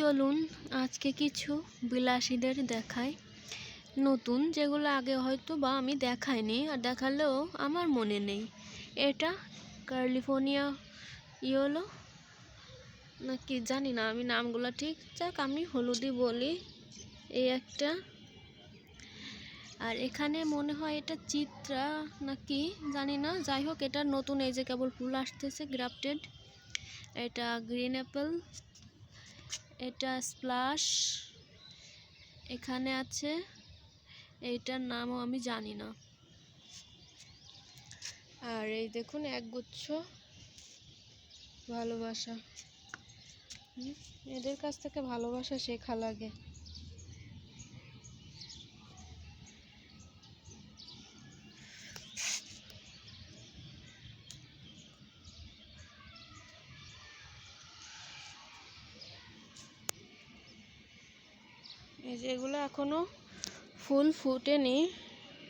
চলুন আজকে কিছু বিলাসীদের দেখাই। নতুন যেগুলো আগে হয়তো বা আমি দেখাইনি, আর দেখালেও আমার মনে নেই। এটা ক্যালিফোর্নিয়া ইয়েলো? না, কি জানি না আমি নামগুলো ঠিক। যাক, আমি হলুদই বলি। এই একটা। আর এখানে মনে হয় এটা চিত্রা নাকি জানি না। যাই হোক, এটা নতুন। এই যে কেবল ফুল আসতেছে, গ্রাফটেড। এটা গ্রিন অ্যাপেল। এটা স্প্লাশ। এখানে আছে। এইটার নামও আমি জানি না। আর এই দেখুন, একগুচ্ছ ভালোবাসা। এদের কাছ থেকে ভালোবাসা শেখা লাগে। এই যে এগুলো এখনও ফুল ফুটেনি।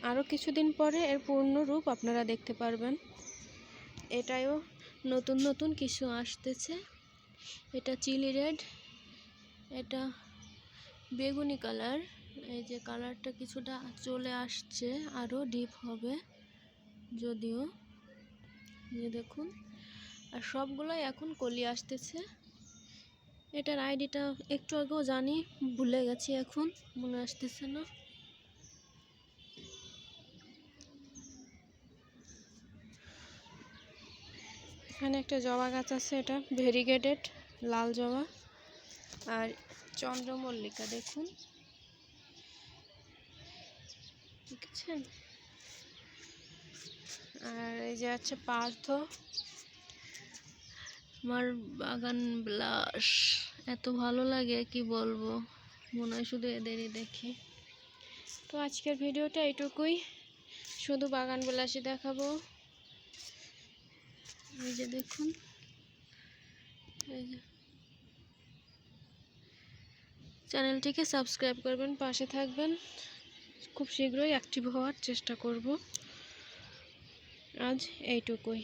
আরও কিছুদিন পরে এর পূর্ণ রূপ আপনারা দেখতে পারবেন। এটাও নতুন নতুন কিছু আসতেছে। এটা চিলি রেড, এটা বেগুনি কালার। এই যে কালারটা কিছুটা চলে আসছে আরও ডিপ হবে যদিও। দেখুন, আর সবগুলোই এখন কলি আসতেছে। এটার আইডিটা একটু আগেও জানি, ভুলে গেছি এখন, মনে আসতেছে না। এখানে একটা জবা গাছ আছে, এটা ভেরিগেটেড, লাল জবা। আর চন্দ্রমল্লিকা, দেখুন। আর এই যে আছে পার্থ। আমার বাগান বিলাস। এত ভালো লাগে, কি বলব? মনে হয় শুধু এদেরই দেখি। তো আজকের ভিডিওটা এইটুকুই শুধু বাগান বিলাসই দেখাবো। এই যে দেখুন। চ্যানেলটিকে সাবস্ক্রাইব করবেন, পাশে থাকবেন। খুব শীঘ্রই অ্যাক্টিভ হওয়ার চেষ্টা করব। আজ এইটুকুই।